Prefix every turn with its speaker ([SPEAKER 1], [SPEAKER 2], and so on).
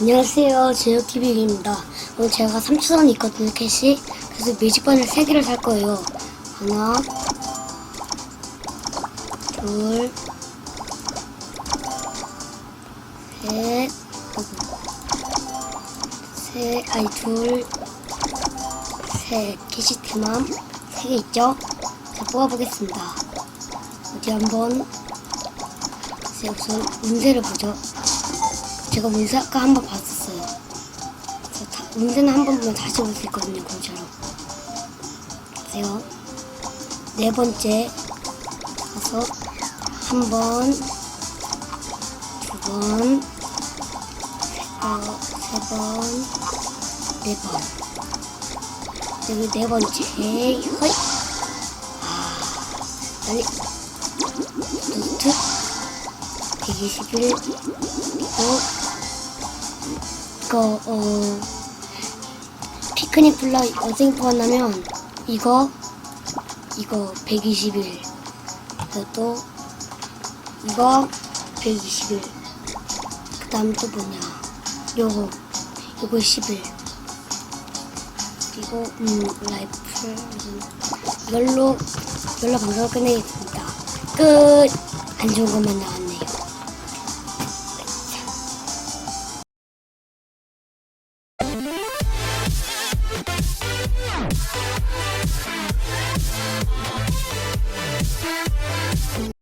[SPEAKER 1] 안녕하세요. 제육TV입니다. 오늘 제가 3천원 있거든요, 캐시. 그래서 뮤직반을 3개를 살 거예요. 하나, 둘, 셋. 셋, 아니, 둘, 셋. 캐시 팀함 3개 있죠? 자, 뽑아보겠습니다. 어디 한번, 자, 우선 운세를 보죠. 제가 운세 아까 한 번 봤었어요. 다, 운세는 한번 보면 다시 볼 수 있거든요, 공짜로. 보세요. 네 번째 가서 한 번, 두 번, 어, 세 번, 네 번. 여기 네 번째, 허이. 아, 빨리. 노트. 121, 그리고, 이거, 어, 피크닉 플라 여생 포함하면, 이거, 이거 121, 그리고 또, 이거 121, 그 다음 또 뭐냐, 요거, 요거 11, 그리고, 음, 라이플, 음, 이걸로, 이걸로 방송을 끝내겠습니다. 끝! 안 좋은 것만 나왔네.